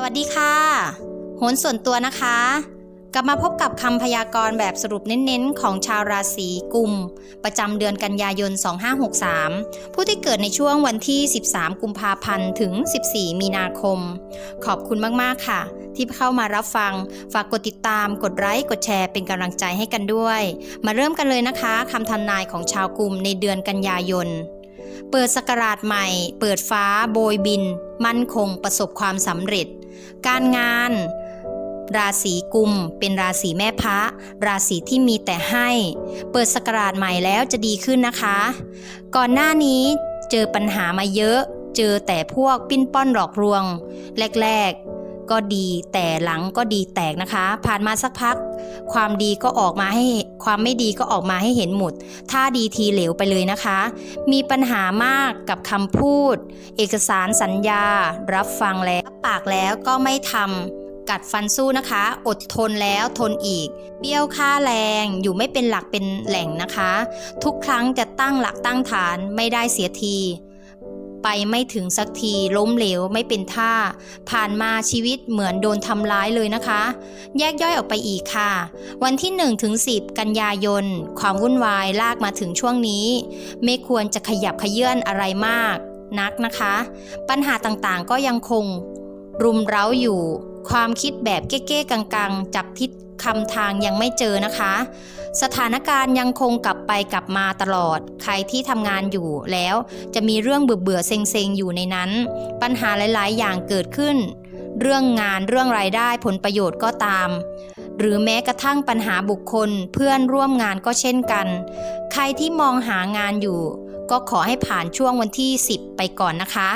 สวัสดีค่ะ โหนส่วนตัวนะคะ กลับมาพบกับคำพยากรณ์แบบสรุปเน้นๆ ของชาวราศีกุม ประจำเดือนกันยายน 2563 ผู้ที่เกิดในช่วงวันที่ 13 กุมภาพันธ์ถึง 14 มีนาคม ขอบคุณมากๆค่ะ ที่เข้ามารับฟัง ฝากกดติดตาม กดไลค์ กดแชร์เป็นกำลังใจให้กันด้วย มาเริ่มกันเลยนะคะคำทำนายของชาวกุมในเดือนกันยายนเปิดสกราชใหม่ เปิดฟ้า โบยบิน มั่นคงประสบความสำเร็จ การงาน ราศีกุม เป็นราศีแม่พระ ราศีที่มีแต่ให้ เปิดสกราชใหม่แล้วจะดีขึ้นนะคะ ก่อนหน้านี้เจอปัญหามาเยอะ เจอแต่พวกปิ้นป้อนหลอกลวง แรก ๆ ก็ดีแต่หลังก็ดีแตกนะคะ ผ่านมาสักพัก ความดีก็ออกมาให้ความไม่ดีก็ออกมาให้เห็นหมดถ้าดีทีเหลวไปเลยนะคะ มีปัญหามากกับคำพูด เอกสารสัญญา รับฟังแล้วปากแล้วก็ไม่ทำกัดฟันสู้นะคะ อดทนแล้วทนอีก เบี้ยวค่าแรงอยู่ไม่เป็นหลักเป็นแหล่งนะคะ ทุกครั้งจะตั้งหลักตั้งฐานไม่ได้เสียที ไปไม่ถึงสักทีล้มเหลวไม่เป็นท่า ผ่านมาชีวิตเหมือนโดนทำร้ายเลยนะคะ แยกย่อยออกไปอีกค่ะ วันที่1ถึง10 กันยายน ความวุ่นวายลากมาถึงช่วงนี้ ไม่ควรจะขยับขยื่นอะไรมาก นักนะคะ ปัญหาต่างๆก็ยังคงรุมเร้าอยู่ ความคิดแบบเก้ๆกังๆ จับทิศคำทางยังไม่เจอนะคะ สถานการณ์ยังคงกลับไปกลับมาตลอด ใครที่ทำงานอยู่แล้วจะมีเรื่องเบื่อๆเซ็งๆ อยู่ในนั้น ปัญหาหลายๆ อย่างเกิดขึ้น เรื่องงานเรื่องรายได้ผลประโยชน์ก็ตาม หรือแม้กระทั่งปัญหาบุคคลเพื่อนร่วมงานก็เช่นกัน ใครที่มองหางานอยู่ ก็ขอให้ผ่านช่วงวันที่ 10 ไปก่อนนะคะ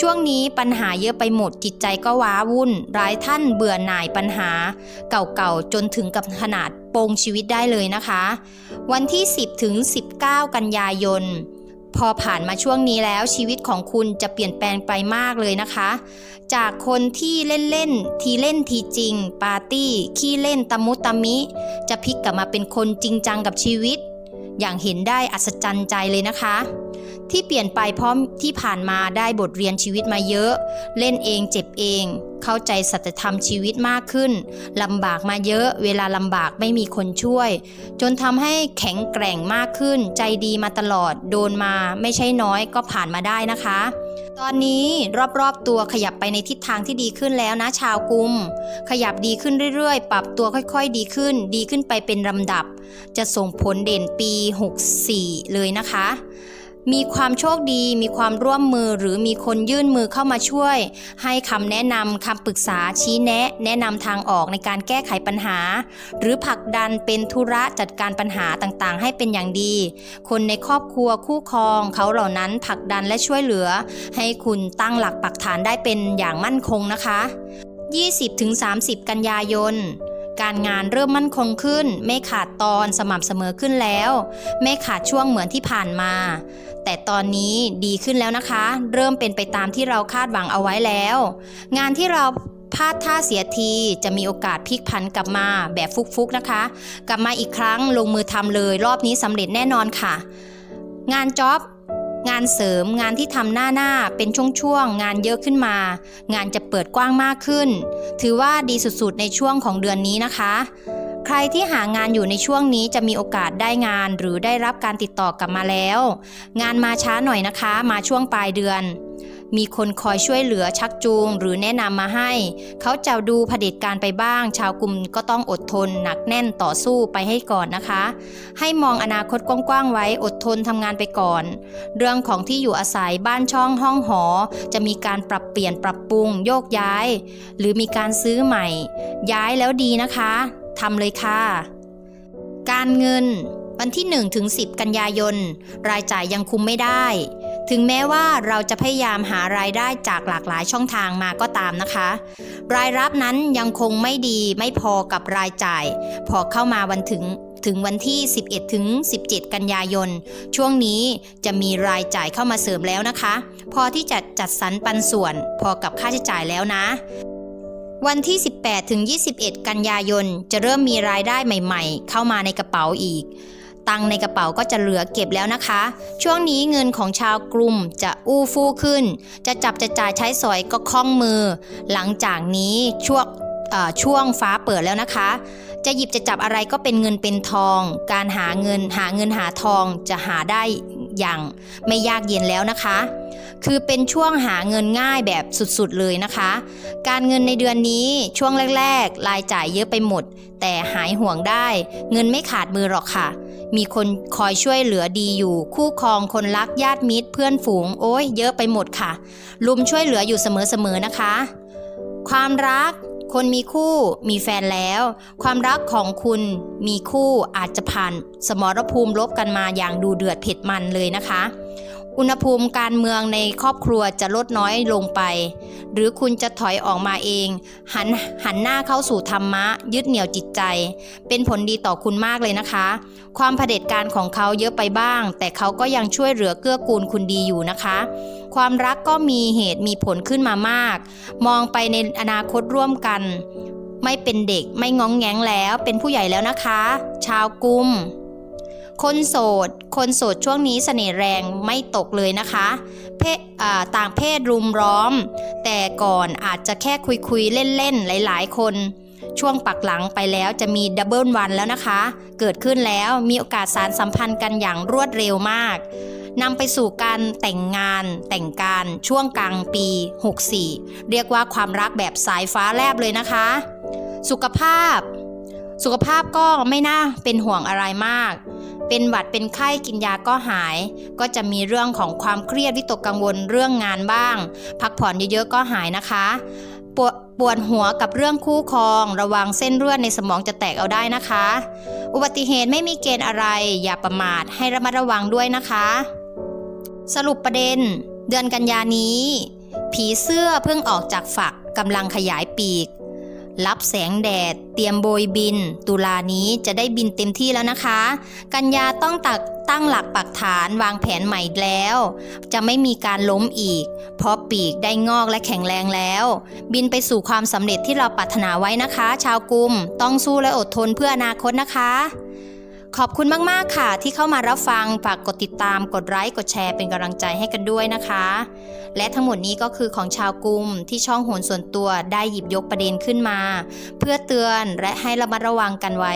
ช่วงนี้ปัญหาเยอะไปหมดจิตใจก็ว้าวุ่นหลายท่านเบื่อหน่ายปัญหา เก่าๆ จนถึงกับขนาดโปงชีวิตได้เลยนะคะ วันที่ 10 ถึง 19 กันยายน พอผ่านมาช่วงนี้แล้วชีวิตของคุณจะเปลี่ยนแปลงไปมากเลยนะคะ จากคนที่เล่นๆ ทีเล่นทีจริง ปาร์ตี้ ขี้เล่นตะมุตะมิ จะพลิกกลับมาเป็นคนจริงจังกับชีวิต อย่างเห็นได้อัศจรรย์ใจเลยนะคะ ที่เปลี่ยนไปเพราะที่ผ่านมาได้บทเรียนชีวิตมาเยอะ เล่นเองเจ็บเอง เข้าใจสัจธรรมชีวิตมากขึ้นลำบากมาเยอะ เวลาลำบากไม่มีคนช่วย จนทำให้แข็งแกร่งมากขึ้น ใจดีมาตลอดโดนมาไม่ใช่น้อยก็ผ่านมาได้นะคะ ตอนนี้รอบๆตัวขยับไปในทิศทางที่ดีขึ้นแล้วนะชาวกุม ขยับดีขึ้นเรื่อยๆ ปรับตัวค่อยๆ ดีขึ้น ดีขึ้นไปเป็นลำดับ จะส่งผลเด่นปี 64 เลยนะคะ มีความโชคดี มีความร่วมมือหรือมีคนยื่นมือเข้ามาช่วย ให้คำแนะนำคำปรึกษาชี้แนะ แนะนำทางออกในการแก้ไขปัญหา หรือผลักดันเป็นธุระจัดการปัญหาต่างๆ ให้เป็นอย่างดี คนในครอบครัวคู่ครอง เขาเหล่านั้นผลักดันและช่วยเหลือ ให้คุณตั้งหลักปักฐานได้เป็นอย่างมั่นคงนะคะ 20-30 กันยายนการงานเริ่มมั่นคงขึ้น ไม่ขาดตอนสม่ำเสมอขึ้นแล้ว ไม่ขาดช่วงเหมือนที่ผ่านมา แต่ตอนนี้ดีขึ้นแล้วนะคะ เริ่มเป็นไปตามที่เราคาดหวังเอาไว้แล้ว งานที่เราพลาดท่าเสียทีจะมีโอกาสพลิกผันกลับมาแบบฟุกๆนะคะ กลับมาอีกครั้งลงมือทำเลยรอบนี้สำเร็จแน่นอนค่ะ งานจ็อบงานเสริมงานที่ทำหน้าหน้าเป็นช่วงๆงานเยอะขึ้นมา งานจะเปิดกว้างมากขึ้น ถือว่าดีสุดๆในช่วงของเดือนนี้นะคะ ใครที่หางานอยู่ในช่วงนี้จะมีโอกาสได้งานหรือได้รับการติดต่อกลับมาแล้ว งานมาช้าหน่อยนะคะ มาช่วงปลายเดือน มีคนคอยช่วยเหลือชักจูง หรือแนะนำมาให้ เขาจะดูเผด็จการไปบ้าง ชาวกลุ่มก็ต้องอดทน หนักแน่นต่อสู้ไปให้ก่อนนะคะ ให้มองอนาคตกว้างๆไว้อดทนทำงานไปก่อน เรื่องของที่อยู่อาศัยบ้านช่องห้องหอ จะมีการปรับเปลี่ยนปรับปรุง โยกย้าย หรือมีการซื้อใหม่ ย้ายแล้วดีนะคะ ทำเลยค่ะ การเงิน วันที่1ถึง10 กันยายน รายจ่ายยังคุมไม่ได้ ถึงแม้ว่าเราจะพยายามหารายได้จากหลากหลายช่องทางมาก็ตามนะคะ รายรับนั้นยังคงไม่ดีไม่พอกับรายจ่าย พอเข้ามาวันถึงถึงวันที่ 11 ถึง 17 กันยายน ช่วงนี้จะมีรายจ่ายเข้ามาเสริมแล้วนะคะ พอที่จะจัดสรรปันส่วน พอกับค่าใช้จ่ายแล้วนะ วันที่ 18ถึง21 กันยายน จะเริ่มมีรายได้ใหม่ๆ เข้ามาในกระเป๋าอีก ตังในกระเป๋าก็จะเหลือเก็บแล้วนะคะ ช่วงนี้เงินของชาวกลุ่มจะอู้ฟู่ขึ้น จะจับจะจ่ายใช้สอยก็คล่องมือ หลังจากนี้ช่วงช่วงฟ้าเปิดแล้วนะคะ จะหยิบจะจับอะไรก็เป็นเงินเป็นทอง การหาเงินหาเงินหาทองจะหาได้ อย่างไม่ยากเย็นแล้วนะคะ คือเป็นช่วงหาเงินง่ายแบบสุดๆเลยนะคะ การเงินในเดือนนี้ช่วงแรกๆ รายจ่ายเยอะไปหมด แต่หายห่วงได้ เงินไม่ขาดมือหรอกค่ะ มีคนคอยช่วยเหลือดีอยู่ คู่ครองคนรักญาติมิตรเพื่อนฝูง โอ้ยเยอะไปหมดค่ะลุมช่วยเหลืออยู่เสมอๆนะคะ ความรัก คนมีคู่มีแฟนแล้ว ความรักของคุณมีคู่อาจจะผ่านสมรภูมิลบกันมาอย่างดูเดือดเผ็ดมันเลยนะคะ อุณหภูมิการเมืองในครอบครัวจะลดน้อยลงไป หรือคุณจะถอยออกมาเอง หันหันหน้าเข้าสู่ธรรมะ ยึดเหนี่ยวจิตใจ เป็นผลดีต่อคุณมากเลยนะคะ ความเผด็จการของเขาเยอะไปบ้าง แต่เขาก็ยังช่วยเหลือเกื้อกูลคุณดีอยู่นะคะ ความรักก็มีเหตุมีผลขึ้นมามาก มองไปในอนาคตร่วมกัน ไม่เป็นเด็กไม่ง้องแงงแล้ว เป็นผู้ใหญ่แล้วนะคะ ชาวกุม คนโสด คนโสดช่วงนี้เสน่ห์แรงไม่ตกเลยนะคะ เพศต่างเพศรุมร้อม แต่ก่อนอาจจะแค่คุยคุยๆ เล่นๆ หลายๆ คนช่วงปักหลังไปแล้วจะมีดับเบิลวันแล้วนะคะ เกิดขึ้นแล้วมีโอกาสสารสัมพันธ์กันอย่างรวดเร็วมากนำไปสู่การแต่งงานแต่งการช่วงกลางปี 64 เรียกว่าความรักแบบสายฟ้าแลบเลยนะคะ สุขภาพ สุขภาพก็ไม่น่าเป็นห่วงอะไรมาก เป็นหวัดเป็นไข้กินยาก็หาย ก็จะมีเรื่องของความเครียดวิตกกังวลเรื่องงานบ้าง พักผ่อนเยอะๆก็หายนะคะปวดปวดหัวกับเรื่องคู่ครอง ระวังเส้นเลือดในสมองจะแตกเอาได้นะคะ อุบัติเหตุไม่มีเกณฑ์อะไร อย่าประมาทให้ระมัดระวังด้วยนะคะ สรุปประเด็น เดือนกันยานี้ ผีเสื้อเพิ่งออกจากฝักกำลังขยายปีก รับแสงแดด เตรียมโบยบิน ตุลานี้จะได้บินเต็มที่แล้วนะคะ กันยาต้องตักตั้งหลักปักฐานวางแผนใหม่แล้ว จะไม่มีการล้มอีก เพราะปีกได้งอกและแข็งแรงแล้ว บินไปสู่ความสำเร็จที่เราปรารถนาไว้นะคะ ชาวกลุ่มต้องสู้และอดทนเพื่ออนาคตนะคะ ขอบคุณมากๆค่ะ ที่เข้ามารับฟังฝากกดติดตามกดไลค์กดแชร์เป็นกำลังใจให้กันด้วยนะคะ และทั้งหมดนี้ก็คือของชาวกลุ่มที่ช่องโหนส่วนตัวได้หยิบยกประเด็นขึ้นมา เพื่อเตือนและให้ระมัดระวังกันไว้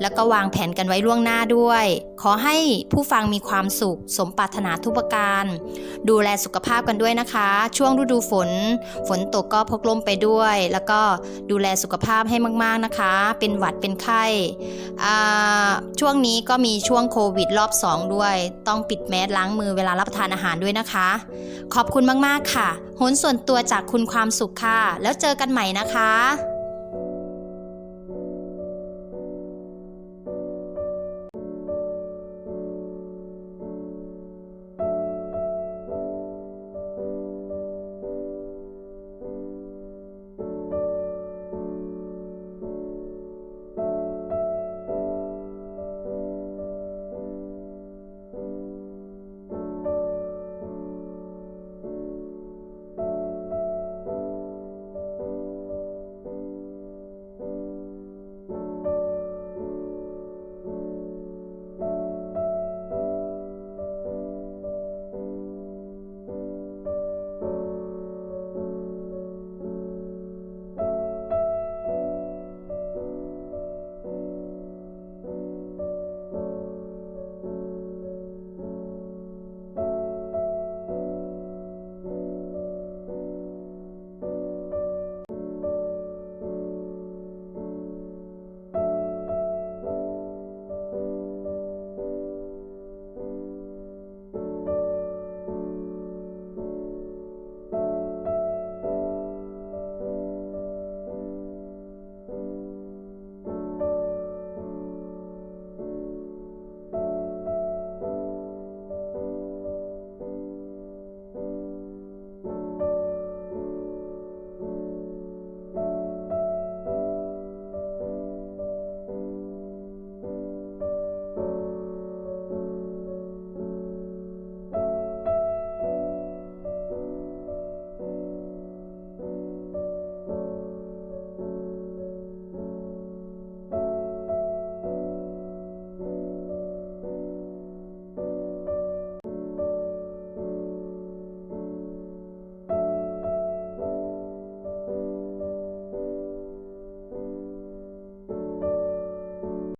แล้วก็วางแผนกันไว้ล่วงหน้าด้วย ขอให้ผู้ฟังมีความสุข สมปรารถนาทุกประการ ดูแลสุขภาพกันด้วยนะคะ ช่วงฤดูฝน ฝนตกก็พกร่มไปด้วย แล้วก็ดูแลสุขภาพให้มาก ๆนะคะ เป็นหวัดเป็นไข้ช่วงนี้ก็มีช่วงโควิดรอบ 2 ด้วย ต้องปิดแมสล้างมือเวลารับประทานอาหารด้วยนะคะ ขอบคุณคุณมากๆค่ะโหนส่วนตัวจากคุณความสุขค่ะ แล้วเจอกันใหม่นะคะ